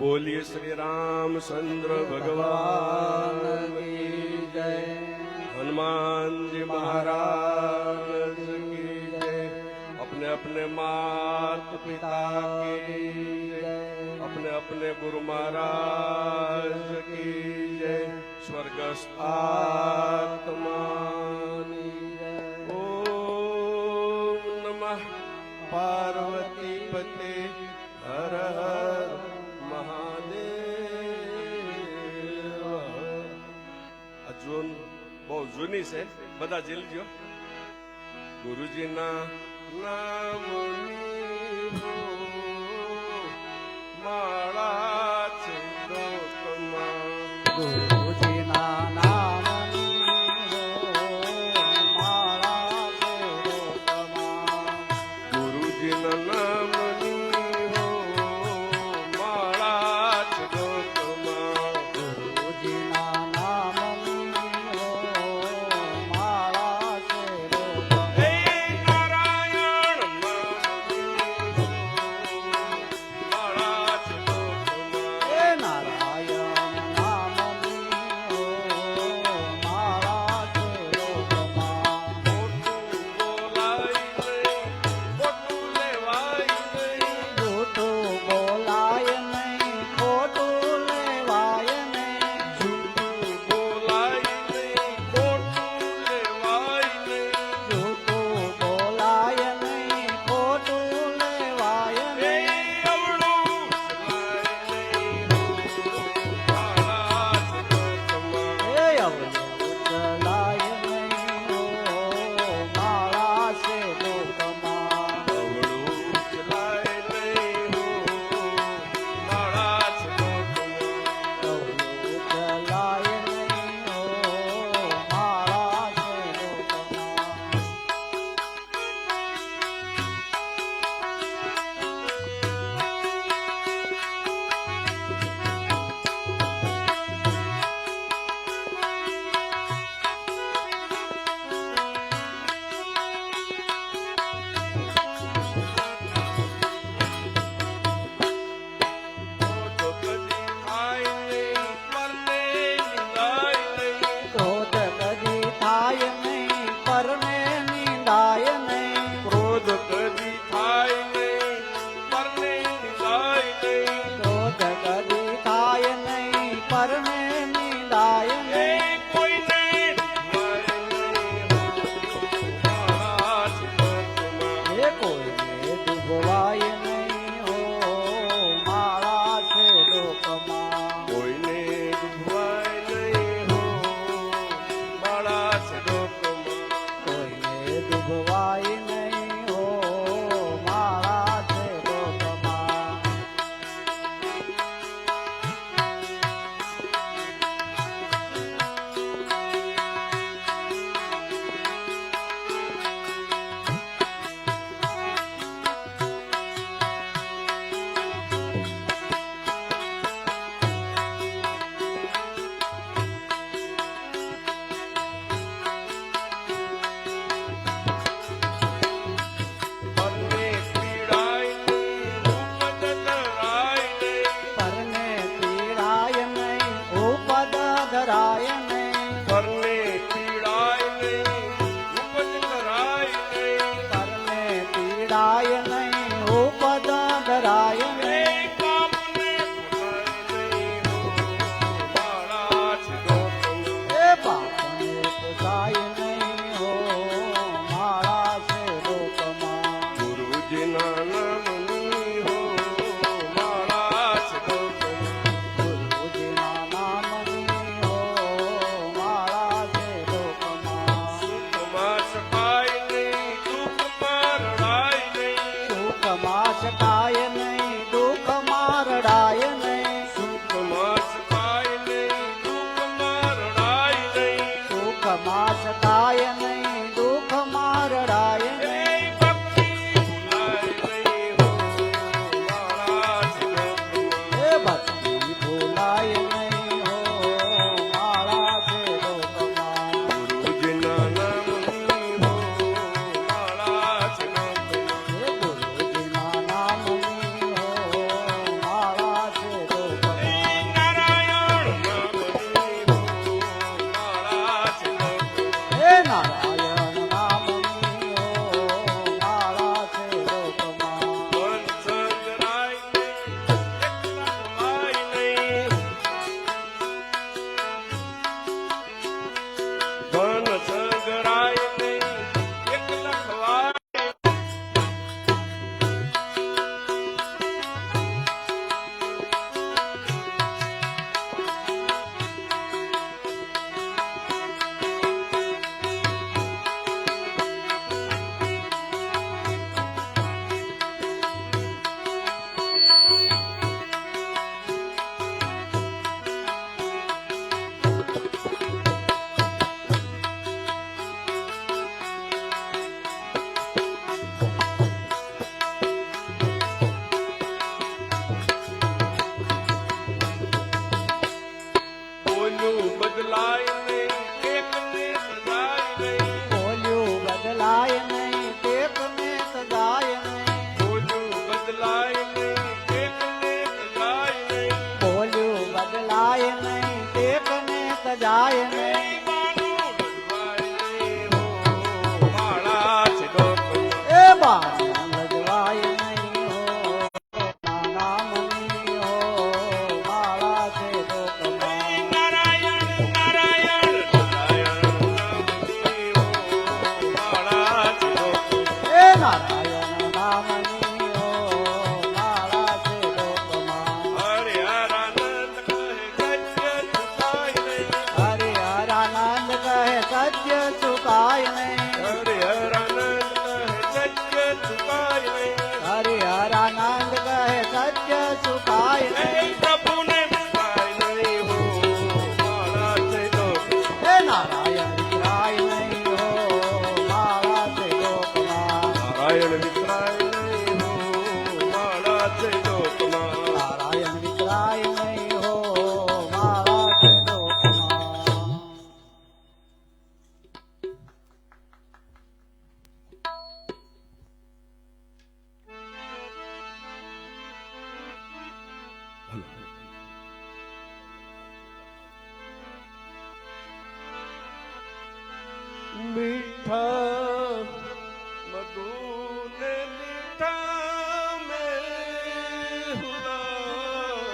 बोलिए श्री रामचंद्र भगवान। की जय हनुमान जी महाराज की जय। अपने अपने मात पिता की जय। अपने अपने गुरु महाराज की जय। स्वर्गस्थ आत्मा ओम नमः पार्वती જૂની છે બધા ઝીલજો ગુરુજીના નામ ನಾರಾಯಣ life. કહે સત્ય ચુકાય નહીં મીઠા મધુને મીઠા મેં હુલા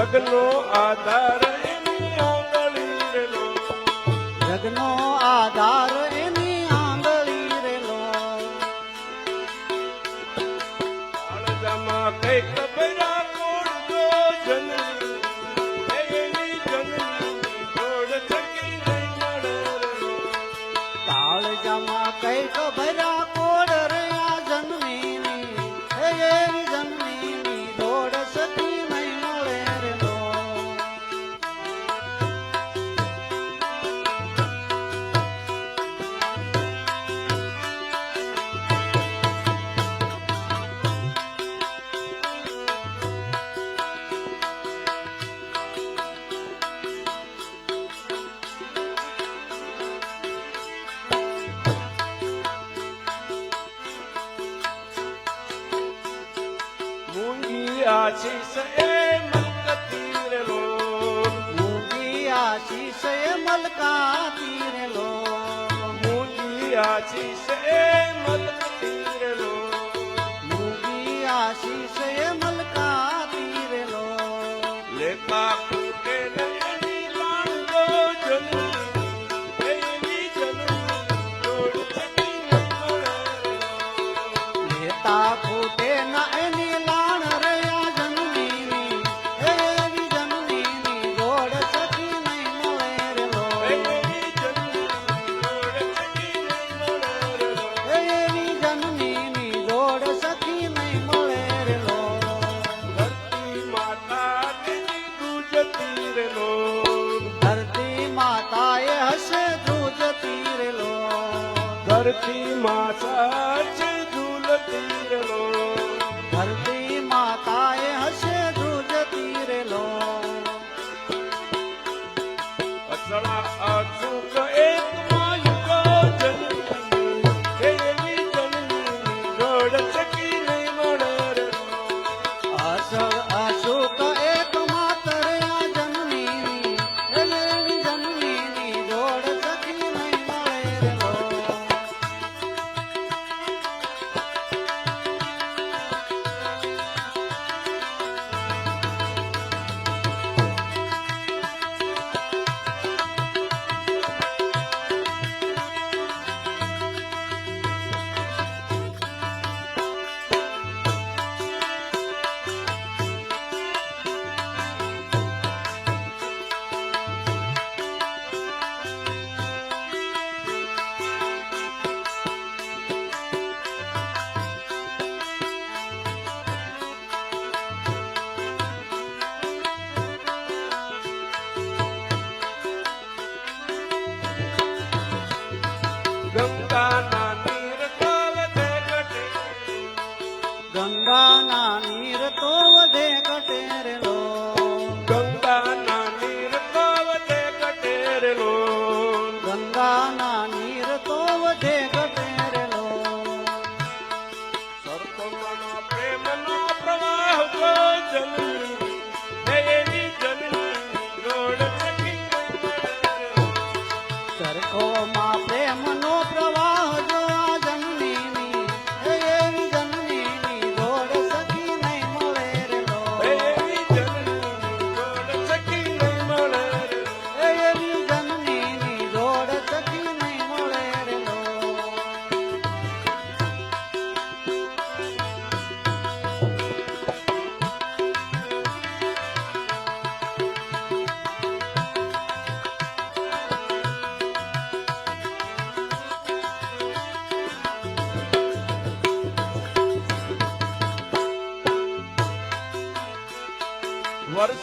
જગનો આધાર Yeah.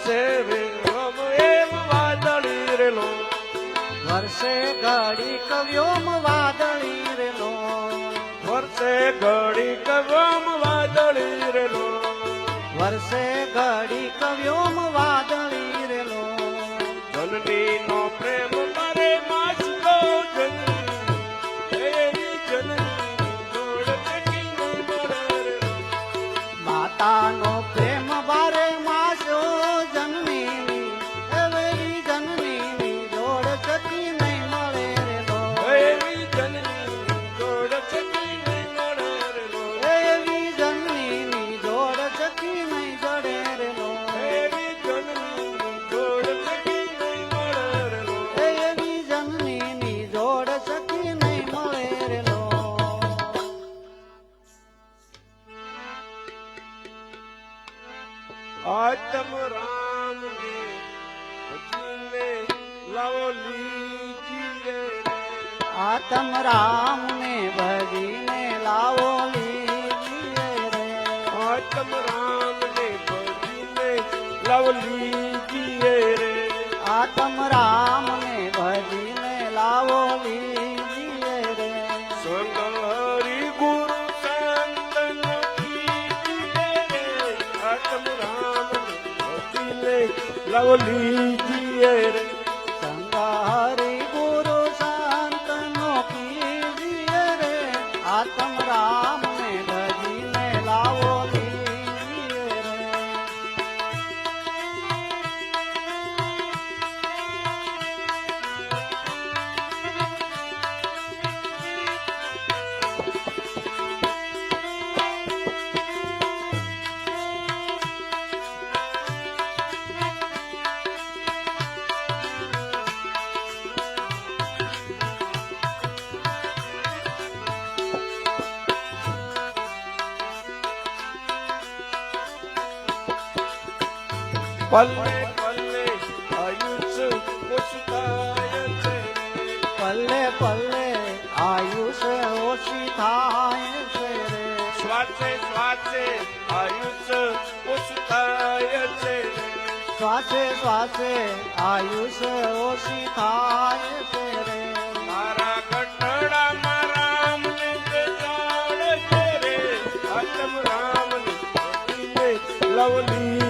એમ વાદળી રેલો વર્ષે ઘડી કવ્યોમ વાદળી રેલો વર્ષે ઘડી કવમ વાદળી રેલો વર્ષે ઘડી કવ્યોમ વાદળી રેલો નો પ્રેમ આતમ રામ ને ભજીને લાવો લીજીએ રે આતમ રામ ને ભજીને લાવો લીજીએ રે આતમ રામ ને ભજીને લાવો લીજીએ રે સંગ હરિ ગુરુ સંતન કીજીએ રે આતમ રામ ને ભજીને લાવો લીજીએ રે પલ્લે. પલ્લે આયુષ ઓછી પલ્લે પલ્લે આયુષ ઓછી થાય છે રે. શ્વાસે શ્વાસે આયુષ ઓછું થાય છે શ્વાસે શ્વાસે આયુષ ઓછી થાય છે રે. મારા કટડામાં રામ બેસાડે છે રે. આતમ રામને લવલી.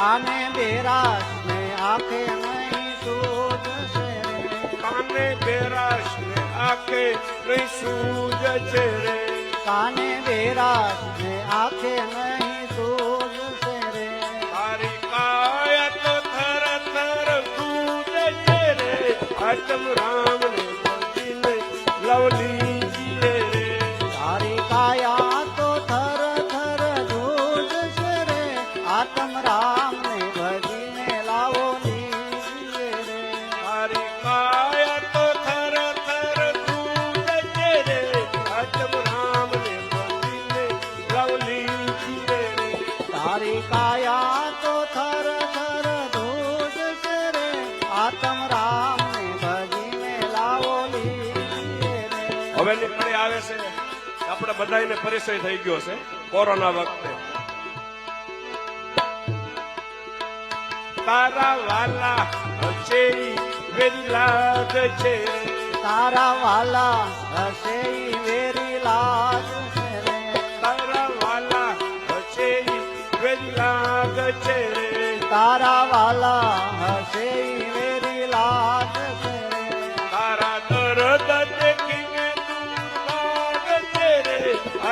રે કાને બેરાસ ને આંખે નહીં સૂજ છે રે કાને બેરાશ ને આંખે નહીં સૂજ છે રે કાને બેરાસ ને આંખે નહીં સૂજ છે રે તારી કાયા તો થર થર કૂદે છે રે આતમ રામ ને ભજીને લવલી બધાને પરિચય થઈ ગયો છે કોરોના વખતે. તારા વાલા હશે વેરી લાજ છે. તારા વાલા હશે વેરી લાજ તારા વાલા હશે વેરી લાગ છે તારા વાલા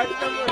Five number